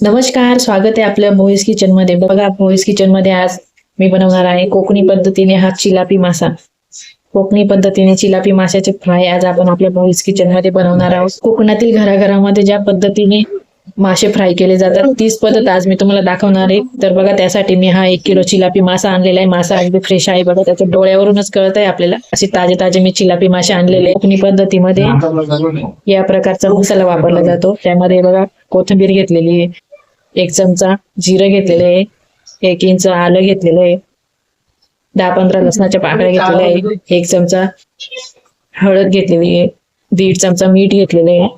नमस्कार स्वागत आहे आपल्या भोईस किचनमध्ये. बघा भोईस किचनमध्ये आज मी बनवणार आहे कोकणी पद्धतीने हा चिलापी मासा. कोकणी पद्धतीने चिलापी माशाचे फ्राय आज आपण आपल्या भोईस किचनमध्ये बनवणार आहोत. कोकणातील घराघरामध्ये ज्या पद्धतीने मासे फ्राय केले जातात तीच पद्धत आज मी तुम्हाला दाखवणार आहे. तर बघा त्यासाठी मी हा एक किलो चिलापी मासा आणलेला आहे. मासा अगदी फ्रेश आहे बघा त्याच्या डोळ्यावरूनच कळत आहे आपल्याला. असे ताजे ताजे मी चिलापी मासे आणलेले. कोकणी पद्धतीमध्ये या प्रकारचा मसाला वापरला जातो. त्यामध्ये बघा कोथिंबीर घेतलेली आहे. एक चमचा जिरं घेतलेलं आहे. एक इंच आलं घेतलेलं आहे. दहा पंधरा लसणाच्या पाकळ्या घेतलेल्या आहे. एक चमचा हळद घेतलेली आहे. दीड चमचा मीठ घेतलेलं आहे.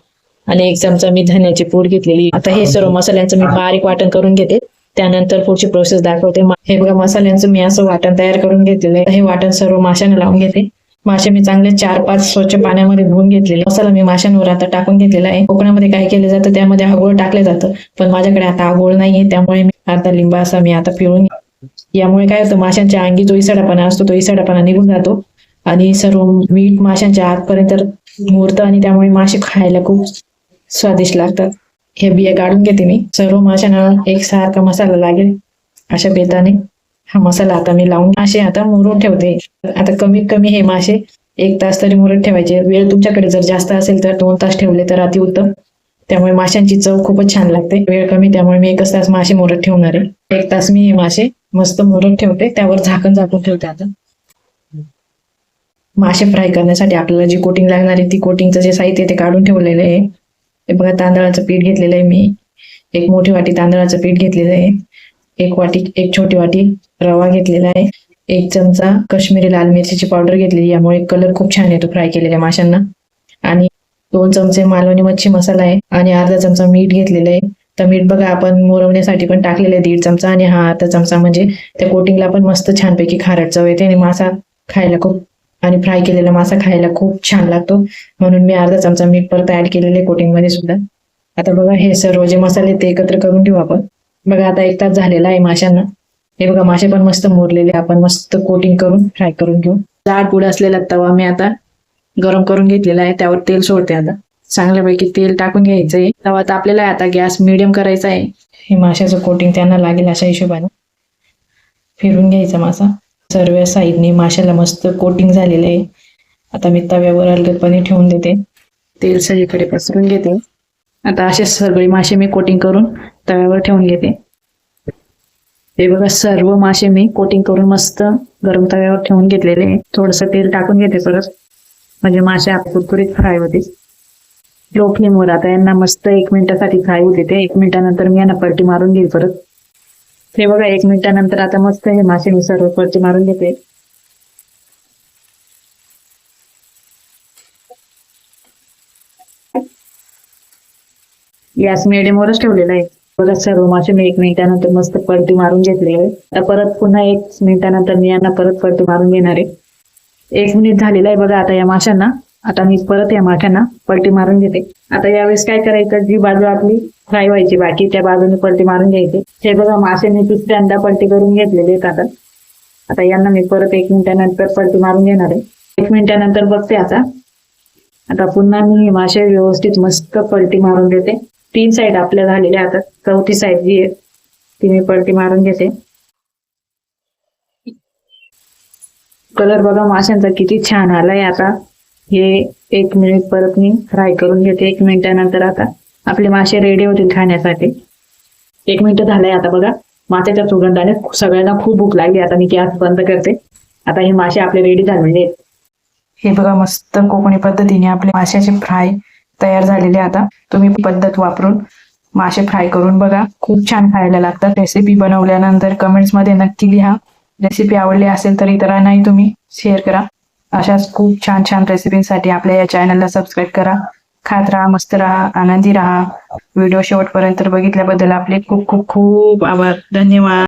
आणि एक चमचा मी धन्याची पूड घेतलेली आहे. आता हे सर्व मसाल्यांचं मी बारीक वाटण करून घेते. त्यानंतर पुढची प्रोसेस दाखवते. हे बघा मसाल्यांचं मी असं वाटण तयार करून घेतलेलं आहे. हे वाटण सर्व माशाने लावून घेते. मासे मी चांगले चार पाच स्वच्छ पाण्यामध्ये धुवून घेतलेले. मसाला मी माशांवर आता टाकून घेतलेला आहे. कोकणामध्ये काय केलं जातं त्यामध्ये आगोळ टाकलं जातं. पण माझ्याकडे आता आगोळ नाहीये त्यामुळे मी आता लिंबा असा मी आता पिळून यामुळे काय होतं माशांच्या अंगी जो इसडापणा असतो तो इसडापणा निघून जातो. आणि सर्व मीठ माशांच्या आतपर्यंत मुरतं आणि त्यामुळे मासे खायला खूप स्वादिष्ट लागतात. हे बिया काढून घेते मी. सर्व माशांना एक सारखा मसाला लागेल अशा बेताने. हा मसाला आता मी लावून मासे आता मुरून ठेवते. आता कमीत कमी हे मासे एक तास तरी मुरत ठेवायचे. वेळ तुमच्याकडे जर जास्त असेल तर दोन तास ठेवले तर अतिउत्तम त्यामुळे माशांची चव खूपच छान लागते. वेळ कमी त्यामुळे मी एकच तास मासे मुरत ठेवणार आहे. एक तास मी हे मासे मस्त मुरत ठेवते. त्यावर झाकण झाकून ठेवते आता. मासे फ्राय करण्यासाठी आपल्याला जी कोटिंग लागणार आहे ती कोटिंगचं जे साहित्य ते काढून ठेवलेलं आहे. हे बघा तांदळाचं पीठ घेतलेलं आहे मी. एक मोठी वाटी तांदळाचं पीठ घेतलेलं आहे. एक वाटी एक छोटी वाटी रवा घेतलेला आहे. एक चमचा कश्मीरी लाल मिरचीची पावडर घेतलेली यामुळे कलर खूप छान येतो फ्राय केलेल्या माशांना. आणि दोन चमचे मालवणी मच्छी मसाला आहे आणि अर्धा चमचा मीठ घेतलेलं आहे. तर मीठ बघा आपण मोरवण्यासाठी पण टाकलेलं आहे दीड चमचा आणि हा अर्धा चमचा म्हणजे त्या कोटिंगला पण मस्त छानपैकी खारट चव येते आणि मासा खायला खूप आणि फ्राय केलेला मासा खायला खूप छान लागतो. म्हणून मी अर्धा चमचा मीठ परत ऍड केलेले आहे कोटिंगमध्ये सुद्धा. आता बघा हे सर्व जे मसाले ते एकत्र करून ठेवू आपण. बघा आता एक तास झालेला आहे माशांना. हे बघा मासे पण मस्त मोरलेले. आपण मस्त कोटिंग करून फ्राय करून घेऊ. जाड पुढे असलेला तवा मी आता गरम करून घेतलेला आहे. त्यावर तेल सोडते आता. चांगल्यापैकी तेल टाकून घ्यायचंय. तवा तापलेला आहे. आता गॅस मिडियम करायचा आहे. हे माशाचं कोटिंग त्यांना लागेल अशा हिशोबाने. फिरून घ्यायचा मासा. सर्व साईडने माशाला मस्त कोटिंग झालेलं आहे. आता मी तव्यावर अलगदपणे ठेवून देते. तेल सगळीकडे पसरून घेते. आता असे सगळे मासे मी कोटिंग करून तव्यावर ठेवून घेते. हे बघा सर्व मासे मी कोटिंग करून मस्त गरम तव्यावर ठेवून घेतलेले आहे थोडस तेल टाकून घेते परत. म्हणजे मासे आप कुरकुरीत फ्राय होते लो फ्लेमवर आता यांना मस्त एक मिनिटासाठी फ्राय होते ते. एक मिनिटानंतर मी यांना पलटी मारून घेईल परत. हे बघा एक मिनिटानंतर आता मस्त हे मासे मी सर्व पलटी मारून घेते. गॅस मिडियमवरच ठेवलेला आहे बघा सर्व मासे मी एक मिनिटानंतर मस्त पलटी मारून घेतले आहे. आता परत पुन्हा एक मिनिटानंतर मी यांना परत पलटी मारून घेणार आहे. एक मिनिट झालेला आहे बघा आता या माशांना. आता मी परत या माशांना पलटी मारून घेते. आता यावेळेस काय करायचं? जी बाजू आपली फ्राय व्हायची बाकी त्या बाजूने पलटी मारून घ्यायची. हे बघा मासे मी दुसऱ्यांदा पलटी करून घेतलेले आहेत आता. आता यांना मी परत एक मिनिटानंतर पलटी मारून घेणार आहे. एक मिनिटानंतर बघते आता. आता पुन्हा मी मासे व्यवस्थित मस्त पलटी मारून देते तीन साईड आपल्या झालेल्या आता चौथी साईड जी आहे ती मी पलटी मारून घेते. कलर बघा माशांचा किती छान आलाय आता. हे एक मिनिट परत मी फ्राय करून घेते. एक मिनिटानंतर आता आपले मासे रेडी होतील खाण्यासाठी. एक मिनिट झालंय आता बघा. माशाच्या सुगंधाने सगळ्यांना खूप भूक लागली. आता मी गॅस बंद करते. आता हे मासे आपले रेडी झालेले आहेत. हे बघा मस्त कोकणी पद्धतीने आपले माशाचे फ्राय तयार झालेले आता. तुम्ही पद्धत वापरून मासे फ्राय करून बघा. खूप छान खायला लागतात. रेसिपी बनवल्यानंतर कमेंट्समध्ये नक्की लिहा. रेसिपी आवडली असेल तर इतरांनाही तुम्ही शेअर करा. अशाच खूप छान छान रेसिपींसाठी आपल्या या चॅनलला सबस्क्राईब करा. खात राहा मस्त राहा आनंदी राहा. व्हिडिओ शेवटपर्यंत बघितल्याबद्दल आपले खूप खूप खूप आभार. धन्यवाद.